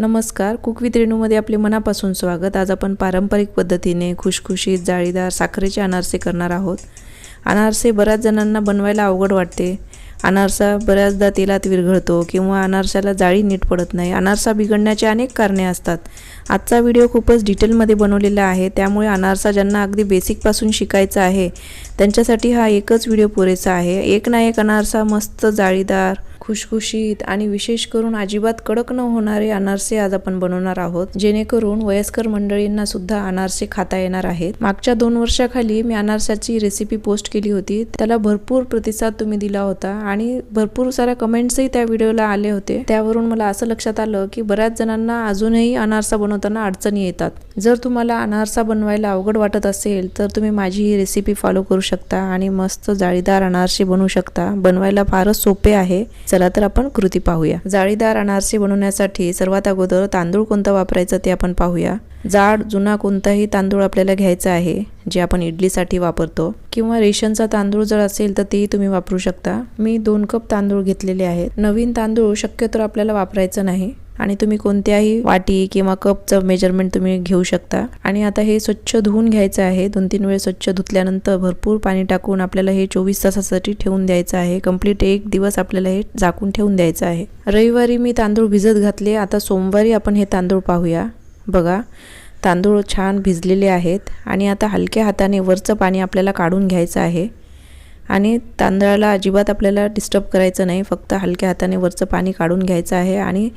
नमस्कार. Cook with रेणूमध्ये आपले मनापासून स्वागत. आज आपण पारंपरिक पद्धतीने खुशखुशीत जाळीदार साखरेचे अनारसे करणार आहोत. अनारसे बऱ्याच जणांना बनवायला अवघड वाटते. अनारसा बऱ्याचदा तेलात विरघळतो किंवा अनारशाला जाळी नीट पडत नाही. अनारसा बिघडण्याचे अनेक कारणे असतात. आजचा व्हिडिओ खूपच डिटेलमध्ये बनवलेला आहे. त्यामुळे अनारसा ज्यांना अगदी बेसिकपासून शिकायचं आहे त्यांच्यासाठी हा एकच व्हिडिओ पुरेसा आहे. एक ना एक अनारसा मस्त जाळीदार खुशखुशीत आणि विशेष करून अजिबात कडक न होणारे अनारसे आज आपण बनवणार आहोत. जेणेकरून वयस्कर मंडळींना सुद्धा अनारसे खाता येणार आहेत. मागच्या दोन वर्षाखाली मी अनारसाची रेसिपी पोस्ट केली होती. त्याला भरपूर प्रतिसाद तुम्ही दिला होता आणि भरपूर साऱ्या कमेंट्सही त्या व्हिडिओला आले होते. त्यावरून मला असं लक्षात आलं की बऱ्याच जणांना अजूनही अनारसा बनवताना अडचणी येतात. जर तुम्हाला अनारसा बनवायला अवघड वाटत असेल तर तुम्ही माझी ही रेसिपी फॉलो करू शकता आणि मस्त जाळीदार अनारसे बनवू शकता. बनवायला फारच सोपे आहे. चला तर आपण कृती पाहूया. जाळीदार अनारसे बनवण्यासाठी सर्वात अगोदर तांदूळ कोणता वापरायचं ते आपण पाहूया. जाड जुना कोणताही तांदूळ आपल्याला घ्यायचा आहे जे आपण इडलीसाठी वापरतो. किंवा रेशनचा तांदूळ जर असेल तर तेही तुम्ही वापरू शकता. मी दोन कप तांदूळ घेतलेले आहेत. नवीन तांदूळ शक्यतो आपल्याला वापरायचं नाही. आणि तुम्ही कोणत्याही वाटी किंवा कपचं मेजरमेंट तुम्ही घेऊ शकता. आणि आता हे स्वच्छ धुवून घ्यायचं आहे. दोन तीन वेळ स्वच्छ धुतल्यानंतर भरपूर पाणी टाकून आपल्याला हे चोवीस तासासाठी ठेवून द्यायचं आहे. कंप्लीट एक दिवस आपल्याला हे झाकून ठेवून द्यायचं आहे. रविवारी मी तांदूळ भिजत घातले. आता सोमवारी आपण हे तांदूळ पाहूया. बघा तांदूळ छान भिजलेले आहेत. आणि आता हलक्या हाताने वरचं पाणी आपल्याला काढून घ्यायचं आहे. आणि तांदळाला अजिबात आपल्याला डिस्टर्ब करायचं नाही. फक्त हलक्या हाताने वरचं पाणी काढून घ्यायचं आहे. आणि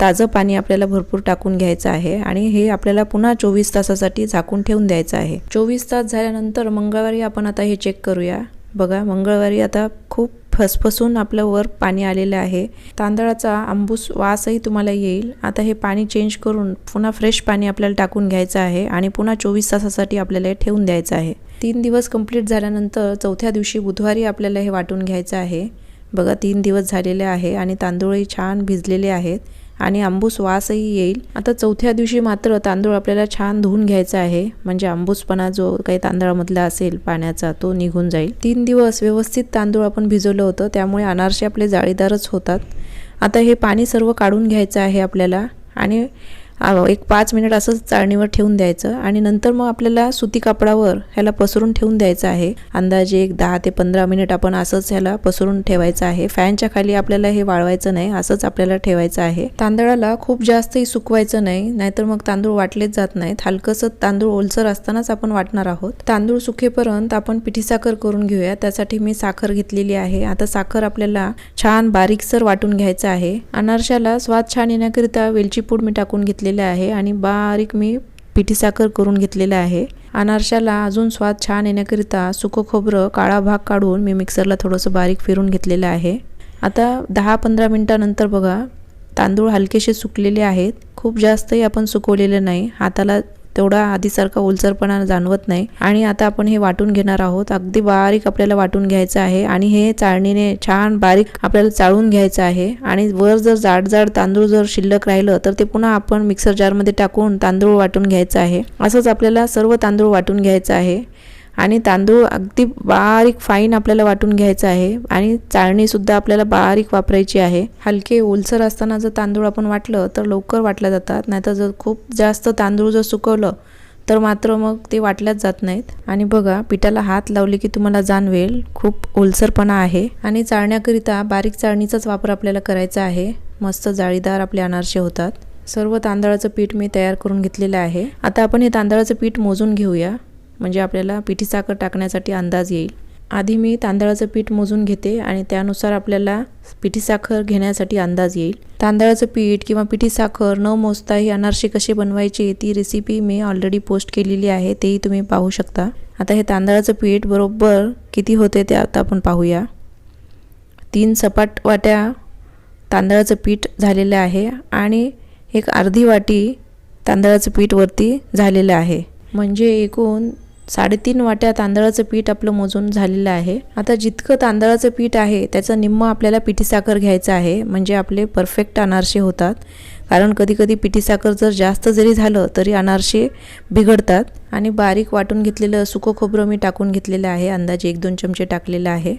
ताजं पाणी आपल्याला भरपूर टाकून घ्यायचं आहे आणि हे आपल्याला पुन्हा चोवीस तासासाठी झाकून ठेवून द्यायचं आहे. चोवीस तास झाल्यानंतर मंगळवारी आपण आता हे चेक करूया. बघा मंगळवारी आता खूप फसफसून आपलं वर पाणी आलेलं आहे. तांदळाचा आंबूस वासही तुम्हाला येईल. आता हे पाणी चेंज करून पुन्हा फ्रेश पाणी आपल्याला टाकून घ्यायचं आहे आणि पुन्हा चोवीस तासासाठी आपल्याला हे ठेवून द्यायचं आहे. तीन दिवस कंप्लीट झाल्यानंतर चौथ्या दिवशी बुधवारी आपल्याला हे वाटून घ्यायचं आहे. बघा तीन दिवस झालेले आहे आणि तांदूळही छान भिजलेले आहेत. आणि आंबूस वासही येईल. आता चौथ्या दिवशी मात्र तांदूळ आपल्याला छान धुवून घ्यायचा आहे. म्हणजे आंबूसपणा जो काही तांदळामधला असेल पाण्याचा तो निघून जाईल. तीन दिवस व्यवस्थित तांदूळ आपण भिजवलं होतं. त्यामुळे अनारसे आपले जाळीदारच होतात. आता हे पाणी सर्व काढून घ्यायचं आहे आपल्याला. आणि एक पाच मिनिट असंच चाळणीवर ठेवून द्यायचं आणि नंतर मग आपल्याला सुती कापडावर ह्याला पसरून ठेवून द्यायचं आहे. अंदाजे एक दहा ते पंधरा मिनिट आपण असंच ह्याला पसरून ठेवायचं आहे. फॅनच्या खाली आपल्याला हे वाळवायचं नाही असंच आपल्याला ठेवायचं आहे. तांदळाला खूप जास्तही सुकवायचं नाही नाहीतर मग तांदूळ वाटलेच जात नाहीत. हलकंसं तांदूळ ओलसर असतानाच आपण वाटणार आहोत. तांदूळ सुकेपर्यंत आपण पिठी साखर करून घेऊया. त्यासाठी मी साखर घेतलेली आहे. आता साखर आपल्याला छान बारीकसर वाटून घ्यायचं आहे. अनारशाला स्वाद छान येण्याकरिता वेलची पूड मी टाकून घेतली घेतलेलं आहे आणि बारीक मी पिठी साखर करून घेतलेलं आहे. अनारशाला अजून स्वाद छान येण्याकरिता सुकं खोबरं काळा भाग काढून मी मिक्सरला थोडंसं बारीक फिरून घेतलेलं आहे. आता दहा पंधरा मिनटानंतर बघा तांदूळ हलकेसे सुकलेले आहेत. खूप जास्तही आपण सुकवलेले नाही. हाताला तेवढा आधीसारखा ओलसरपणा जाणवत नाही. आणि आता आपण हे वाटून घेणार आहोत. अगदी बारीक आपल्याला वाटून घ्यायचं आहे आणि हे चाळणीने छान बारीक आपल्याला चाळून घ्यायचं आहे. आणि वर जर जाड जाड तांदूळ जर शिल्लक राहिलं तर ते पुन्हा आपण मिक्सर जारमध्ये टाकून तांदूळ वाटून घ्यायचं आहे. असंच आपल्याला सर्व तांदूळ वाटून घ्यायचं आहे. आणि तांदूळ अगदी बारीक फाईन आपल्याला वाटून घ्यायचं आहे. आणि चाळणीसुद्धा आपल्याला बारीक वापरायची आहे. हलके ओलसर असताना जर तांदूळ आपण वाटलं तर लवकर वाटल्या जातात. नाहीतर जर खूप जास्त तांदूळ जर सुकवलं तर मात्र मग ते वाटल्याच जात नाहीत. आणि बघा पिठाला हात लावले की तुम्हाला जाणवेल खूप ओलसरपणा आहे. आणि चाळण्याकरिता बारीक चाळणीचाच वापर आपल्याला करायचा आहे. मस्त जाळीदार आपले अनारसे होतात. सर्व तांदळाचं पीठ मी तयार करून घेतलेलं आहे. आता आपण हे तांदळाचं पीठ मोजून घेऊया. म्हणजे आपल्याला पिठी साखर टाकण्यासाठी अंदाज येईल. आधी मी तांदळाचं पीठ मोजून घेते आणि त्यानुसार आपल्याला पिठी साखर घेण्यासाठी अंदाज येईल. तांदळाचं पीठ किंवा पिठी साखर न मोजताही अनारसे कसे बनवायचे ती रेसिपी मी ऑलरेडी पोस्ट केलेली आहे तेही तुम्ही पाहू शकता. आता हे तांदळाचं पीठ बरोबर किती होते ते आता आपण पाहूया. तीन सपाट वाट्या तांदळाचं पीठ झालेलं आहे आणि एक अर्धी वाटी तांदळाचं पीठ वरती झालेलं आहे. म्हणजे एकूण साडेतीन वाट्या तांदळाचं पीठ आपलं मोजून झालेलं आहे. आता जितकं तांदळाचं पीठ आहे त्याचं निम्म आपल्याला पिठी साखर घ्यायचं आहे म्हणजे आपले परफेक्ट अनारसे होतात. कारण कधी कधी पिठी साखर जर जास्त जरी झालं तरी अनारसे बिघडतात. आणि बारीक वाटून घेतलेलं सुकं खोबरं मी टाकून घेतलेलं आहे अंदाजे एक दोन चमचे टाकलेलं आहे.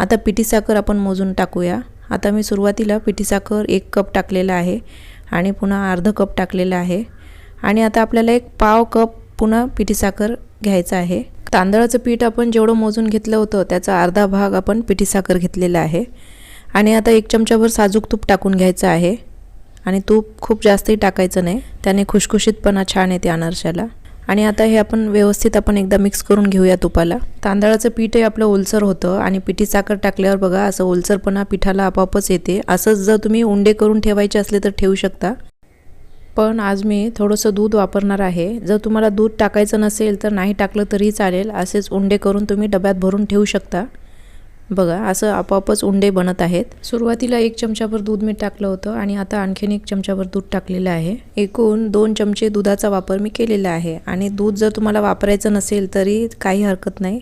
आता पिठी साखर आपण मोजून टाकूया. आता मी सुरुवातीला पिठी साखर एक कप टाकलेला आहे आणि पुन्हा अर्ध कप टाकलेलं आहे. आणि आता आपल्याला एक पाव कप पुन्हा पिठी साखर घ्यायचं आहे. तांदळाचं पीठ आपण जेवढं मोजून घेतलं होतं त्याचा अर्धा भाग आपण पिठी साखर घेतलेला आहे. आणि आता एक चमचाभर साजूक तूप टाकून घ्यायचं आहे. आणि तूप खूप जास्तही टाकायचं नाही त्याने खुशखुशीतपणा छान येते अनारशाला. आणि आता हे आपण व्यवस्थित आपण एकदा मिक्स करून घेऊया तुपाला. तांदळाचं पीठही आपलं ओलसर होतं आणि पिठी साखर टाकल्यावर बघा असं ओलसरपणा पिठाला आपोआपच येते. असंच जर तुम्ही उंडे करून ठेवायचे असले तर ठेवू शकता. पण आज मी थोडंसं दूध वापरणार आहे. जर तुम्हाला दूध टाकायचं नसेल तर नाही टाकलं तरी चालेल. असेच उंडे करून तुम्ही डब्यात भरून ठेवू शकता. बघा असं आपोआपच उंडे बनत आहेत. सुरुवातीला एक चमचाभर दूध मी टाकलं होतं आणि आता आणखीन एक चमचाभर दूध टाकलेलं आहे. एकूण दोन चमचे दुधाचा वापर मी केलेला आहे आणि दूध जर तुम्हाला वापरायचं नसेल तरी काही हरकत नाही.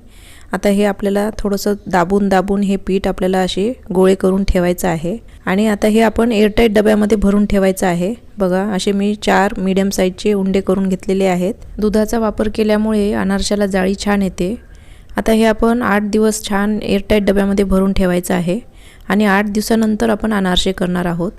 आता हे आपल्याला थोडंसं दाबून दाबून हे पीठ आपल्याला असे गोळे करून ठेवायचं आहे. आणि आता हे आपण एअरटाईट डब्यामध्ये भरून ठेवायचं आहे. बघा असे मी चार मीडियम साईजचे उंडे करून घेतलेले आहेत. दुधाचा वापर केल्यामुळे अनारशाला जाळी छान येते. आता हे आपण आठ दिवस छान एअरटाईट डब्यामध्ये भरून ठेवायचं आहे. आणि आठ दिवसानंतर आपण अनारसे करणार आहोत.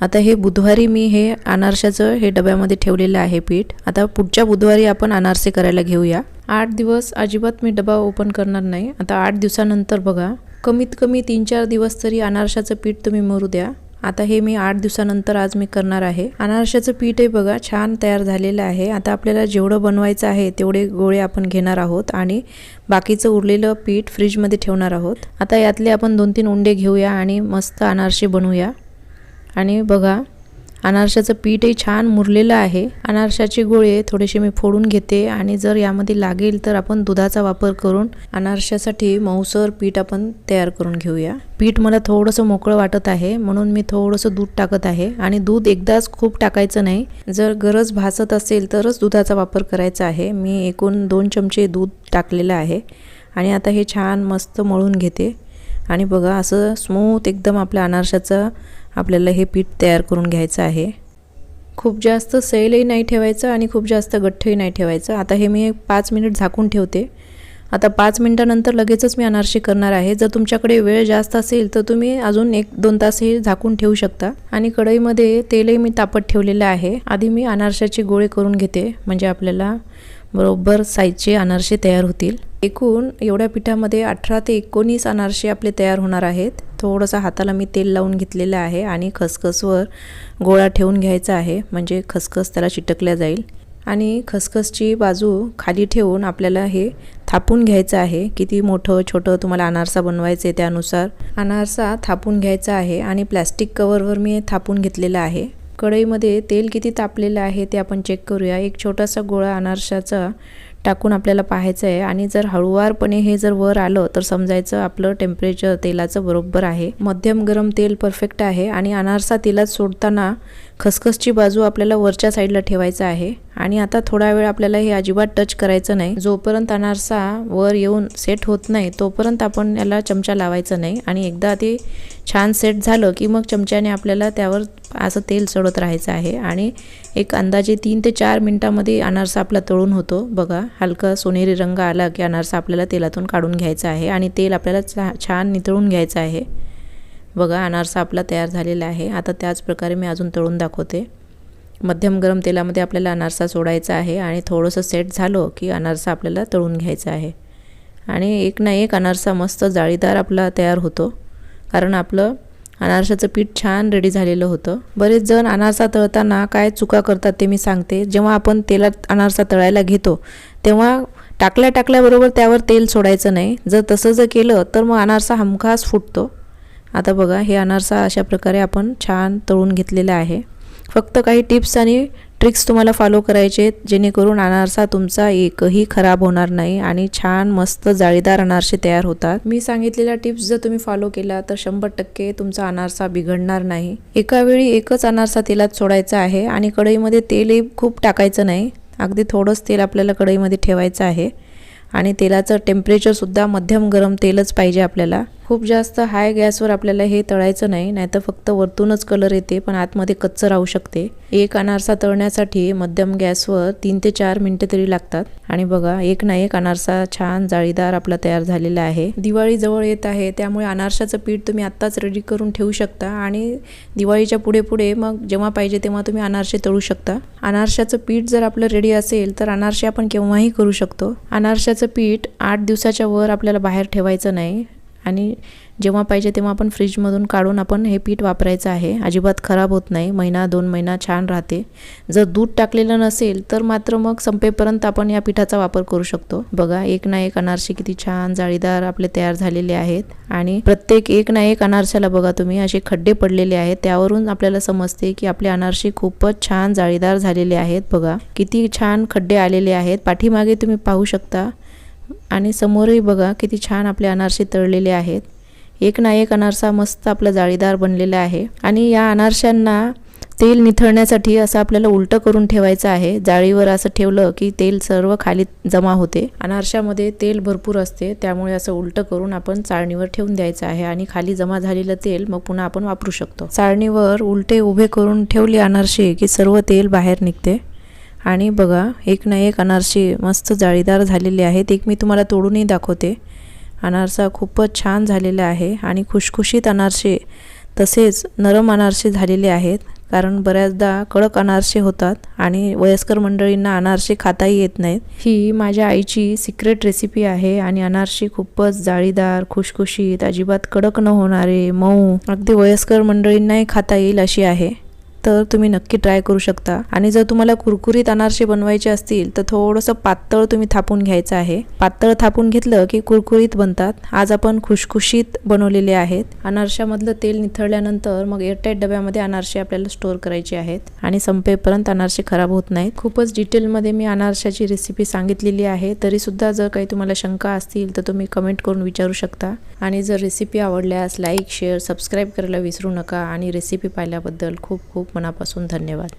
आता हे बुधवारी मी हे अनारशाचं हे डब्यामध्ये ठेवलेलं आहे पीठ. आता पुढच्या बुधवारी आपण अनारसे करायला घेऊया. आठ दिवस अजिबात मी डबा ओपन करणार नाही. आता आठ दिवसानंतर बघा. कमीत कमी तीन चार दिवस तरी अनारशाचं पीठ तुम्ही मरू द्या. आता हे मी आठ दिवसानंतर आज मी करणार आहे. अनारशाचं पीठही बघा छान तयार झालेलं आहे. आता आपल्याला जेवढं बनवायचं आहे तेवढे गोळे आपण घेणार आहोत आणि बाकीचं उरलेलं पीठ फ्रीजमध्ये ठेवणार आहोत. आता यातले आपण दोन तीन उंडे घेऊया आणि मस्त अनारसे बनवूया. आणि बघा अनारशाचं पीठही छान मुरलेलं आहे. अनारशाचे गोळे थोडेसे मी फोडून घेते आणि जर यामध्ये लागेल तर आपण दुधाचा वापर करून अनारशासाठी मऊसर पीठ आपण तयार करून घेऊया. पीठ मला थोडंसं मोकळं वाटत आहे म्हणून मी थोडंसं दूध टाकत आहे. आणि दूध एकदाच खूप टाकायचं नाही. जर गरज भासत असेल तरच दुधाचा वापर करायचा आहे. मी एकूण दोन चमचे दूध टाकलेलं आहे. आणि आता हे छान मस्त मळून घेते. आणि बघा असं स्मूथ एकदम आपल्या अनारशाचं आपल्याला हे पीठ तयार करून घ्यायचं आहे. खूप जास्त सैलही नाही ठेवायचं आणि खूप जास्त गठ्ठही नाही ठेवायचं. आता हे मी पाच मिनिट झाकून ठेवते. आता पाच मिनटानंतर लगेचच मी अनारशी करणार आहे. जर तुमच्याकडे वेळ जास्त असेल तर तुम्ही अजून एक दोन तासही झाकून ठेवू शकता. आणि कढईमध्ये तेलही मी तापत ठेवलेलं आहे. आधी मी अनारशाचे गोळे करून घेते म्हणजे आपल्याला बरोबर साईजचे अनारसे तयार होतील. एकूण एवढ्या पिठामध्ये अठरा ते एकोणीस अनारसे आपले तयार होणार आहेत. थोडंसं हाताला मी तेल लावून घेतलेलं आहे आणि खसखसवर गोळा ठेवून घ्यायचा आहे. म्हणजे खसखस त्याला चिटकल्या जाईल. आणि खसखसची बाजू खाली ठेवून आपल्याला हे थापून घ्यायचं आहे. किती मोठं छोटं तुम्हाला अनारसा बनवायचं आहे त्यानुसार. अनारसा थापून घ्यायचा आहे आणि प्लॅस्टिक कवरवर मी थापून घेतलेलं आहे. कढईमध्ये तेल किती तापलेलं आहे ते आपण चेक करूया. एक छोटासा गोळा अनारशाचा टाकून आपल्याला पाहायचं आहे. आणि जर हळुवारपणे हे जर वर आलं तर समजायचं आपलं टेम्परेचर तेलाचं बरोबर आहे. मध्यम गरम तेल परफेक्ट आहे. आणि अनारसा तेलात सोडताना खसखसची बाजू आपल्याला वरच्या साईडला ठेवायचं आहे. आणि आता थोडा वेळ आपल्याला हे अजिबात टच करायचं नाही. जोपर्यंत अनारसा वर येऊन सेट होत नाही तोपर्यंत आपण याला चमचा लावायचा नाही. आणि एकदा ते छान सेट झालं की मग चमच्याने आपल्याला त्यावर असं तेल चढत राहायचं आहे. आणि एक अंदाजे तीन ते चार मिनटामध्ये अनारसा आपला तळून होतो. बघा हलका सोनेरी रंग आला की अनारसा आपल्याला तेलातून काढून घ्यायचा आहे. आणि तेल आपल्याला छान नितळून घ्यायचं आहे. बघा अनारसा आपला तयार झालेला आहे. आता त्याच प्रकारे मी अजून तळून दाखवते. मध्यम गरम तेलामध्ये आपल्याला अनारसा सोडायचा आहे आणि थोडंसं सेट झालं की अनारसा आपल्याला तळून घ्यायचा आहे. आणि एक ना एक अनारसा मस्त जाळीदार आपला तयार होतो. कारण आपलं अनारसाचं पीठ छान रेडी झालेलं होतं. बरेच जण अनारसा तळताना काय चुका करतात ते मी सांगते. जेव्हा आपण तेलात अनारसा तळायला घेतो तेव्हा टाकल्या टाकल्याबरोबर त्यावर तेल सोडायचं नाही. जर तसं जर केलं तर मग अनारसा हमखास फुटतो. आता बघा हे अनारसा अशा प्रकारे आपण छान तळून घेतलेलं आहे. फक्त काही टिप्स आणि ट्रिक्स तुम्हाला फॉलो करायचे आहेत जेणेकरून अनारसा तुमचा एकही खराब होणार नाही आणि छान मस्त जाळीदार अनारसे तयार होतात. मी सांगितलेल्या टिप्स जर तुम्ही फॉलो केला तर शंभर टक्के तुमचा अनारसा बिघडणार नाही. एका वेळी एकच अनारसा तेलात सोडायचा आहे आणि कढईमध्ये तेलही खूप टाकायचं नाही. अगदी थोडंच तेल आपल्याला कढईमध्ये ठेवायचं आहे. आणि तेलाचं टेम्परेचरसुद्धा मध्यम गरम तेलच पाहिजे आपल्याला. खूप जास्त हाय गॅसवर आपल्याला हे तळायचं नाही नाहीतर फक्त वरतूनच कलर येते पण आतमध्ये कच्चं राहू शकते. एक अनारसा तळण्यासाठी मध्यम गॅसवर तीन ते चार मिनटं तरी लागतात. आणि बघा एक ना एक अनारसा छान जाळीदार आपला तयार झालेला आहे. दिवाळी जवळ येत आहे त्यामुळे अनारशाचं पीठ तुम्ही आत्ताच रेडी करून ठेवू शकता आणि दिवाळीच्या पुढे पुढे मग जेव्हा पाहिजे तेव्हा तुम्ही अनारसे तळू शकता. अनारशाचं पीठ जर आपलं रेडी असेल तर अनारसे आपण केव्हाही करू शकतो. अनारशाचं पीठ आठ दिवसाच्या वर आपल्याला बाहेर ठेवायचं नाही. आणि जेव्हा पाहिजे तेव्हा आपण फ्रीजमधून काढून आपण हे पीठ वापरायचं आहे. अजिबात खराब होत नाही. महिना दोन महिना छान राहते. जर दूध टाकलेलं नसेल तर मात्र मग संपेपर्यंत आपण या पिठाचा वापर करू शकतो. बघा एक ना एक अनारसे किती छान जाळीदार आपले तयार झालेले आहेत. आणि प्रत्येक एक ना एक अनारशाला बघा तुम्ही असे खड्डे पडलेले आहेत. त्यावरून आपल्याला समजते की आपले अनारसे खूपच छान जाळीदार झालेले आहेत. बघा किती छान खड्डे आलेले आहेत. पाठीमागे तुम्ही पाहू शकता आणि समोरही बघा किती छान आपले अनारसे तळलेले आहेत. एक ना एक अनारसा मस्त आपला जाळीदार बनलेला आहे. आणि या अनारशांना तेल निथळण्यासाठी असं आपल्याला उलटं करून ठेवायचं आहे. जाळीवर असं ठेवलं की तेल सर्व खाली जमा होते. अनारशामध्ये तेल भरपूर असते. त्यामुळे असं उलटं करून आपण चाळणीवर ठेवून द्यायचं आहे आणि खाली जमा झालेलं तेल मग पुन्हा आपण वापरू शकतो. चाळणीवर उलटे उभे करून ठेवले अनारसे की सर्व तेल बाहेर निघते. आणि बघा एक ना एक अनारसे मस्त जाळीदार झालेले आहेत. एक मी तुम्हाला तोडूनही दाखवते. अनारसा खूपच छान झालेला आहे आणि खुशखुशीत अनारसे तसेच नरम अनारसे झालेले आहेत. कारण बऱ्याचदा कडक अनारसे होतात आणि वयस्कर मंडळींना अनारसे खाताही येत नाहीत. ही माझ्या आईची सिक्रेट रेसिपी आहे आणि अनारसे खूपच जाळीदार खुशखुशीत अजिबात कडक न होणारे मऊ अगदी वयस्कर मंडळींनाही खाता येईल अशी आहे. तर तुम्ही नक्की ट्राय करू शकता. आणि जर तुम्हाला कुरकुरीत अनारसे बनवायचे असतील तर थोडंसं पातळ तुम्ही थापून घ्यायचं आहे. पातळ थापून घेतलं की कुरकुरीत बनतात. आज आपण खुशखुशीत बनवलेले आहेत. अनारशामधलं तेल निथळल्यानंतर मग एअरटाईट डब्यामध्ये अनारसे आपल्याला स्टोअर करायचे आहेत. आणि संपेपर्यंत अनारसे खराब होत नाहीत. खूपच डिटेलमध्ये मी अनारशाची रेसिपी सांगितलेली आहे. तरीसुद्धा जर काही तुम्हाला शंका असतील तर तुम्ही कमेंट करून विचारू शकता. आणि जर रेसिपी आवडल्यास लाईक शेअर सबस्क्राईब करायला विसरू नका. आणि रेसिपी पाहिल्याबद्दल खूप खूप मनापासून धन्यवाद.